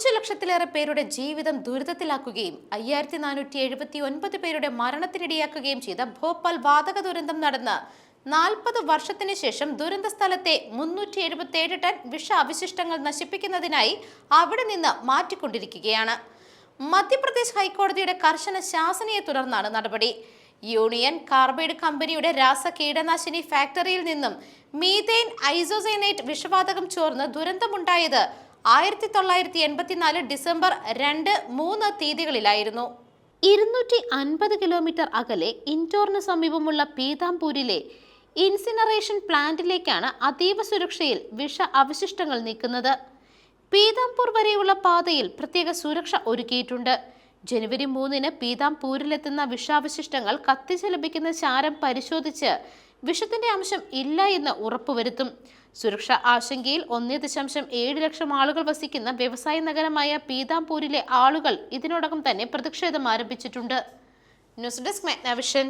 അഞ്ചു ലക്ഷത്തിലേറെ പേരുടെ ജീവിതം ദുരിതത്തിലാക്കുകയും അയ്യായിരത്തി നാനൂറ്റി എഴുപത്തി ഒൻപത് പേരുടെ മരണത്തിനിടയാക്കുകയും ചെയ്ത ഭോപ്പാൽ വാതക ദുരന്തം നടന്ന് നാൽപ്പത് വർഷത്തിന് ശേഷം ദുരന്ത സ്ഥലത്തെ മുന്നൂറ്റി എഴുപത്തി ഏഴ് ടൺ വിഷ അവശിഷ്ടങ്ങൾ നശിപ്പിക്കുന്നതിനായി അവിടെ നിന്ന് മാറ്റിക്കൊണ്ടിരിക്കുകയാണ്. മധ്യപ്രദേശ് ഹൈക്കോടതിയുടെ കർശന ശാസനയെ തുടർന്നാണ് നടപടി. യൂണിയൻ കാർബൈഡ് കമ്പനിയുടെ രാസ കീടനാശിനി ഫാക്ടറിയിൽ നിന്നും മീതെയിൻ ഐസോസൈനേറ്റ് വിഷവാതകം ചോർന്ന് ദുരന്തമുണ്ടായത് ആയിരത്തി തൊള്ളായിരത്തി എൺപത്തിനാല് ഡിസംബർ രണ്ട് മൂന്ന് തീയതികളിലായിരുന്നു. ഇരുന്നൂറ്റി അൻപത് കിലോമീറ്റർ അകലെ ഇൻഡോറിന് സമീപമുള്ള പീതാംപൂരിലെ ഇൻസിനറേഷൻ പ്ലാന്റിലേക്കാണ് അതീവ സുരക്ഷയിൽ വിഷ അവശിഷ്ടങ്ങൾ നീക്കുന്നത്. പീതാംപൂർ വരെയുള്ള പാതയിൽ പ്രത്യേക സുരക്ഷ ഒരുക്കിയിട്ടുണ്ട്. ജനുവരി മൂന്നിന് പീതാംപൂരിലെത്തുന്ന വിഷാവശിഷ്ടങ്ങൾ കത്തിച്ച് ലഭിക്കുന്ന ചാരം പരിശോധിച്ച് വിഷത്തിന്റെ അംശം ഇല്ല എന്ന് ഉറപ്പുവരുത്തും. സുരക്ഷാ ആശങ്കയിൽ ഒന്നേ ദശാംശം ഏഴ് ലക്ഷം ആളുകൾ വസിക്കുന്ന വ്യവസായ നഗരമായ പീതാംപൂരിലെ ആളുകൾ ഇതിനോടകം തന്നെ പ്രതിഷേധം ആരംഭിച്ചിട്ടുണ്ട്. News desk മെഗ്നവിഷൻ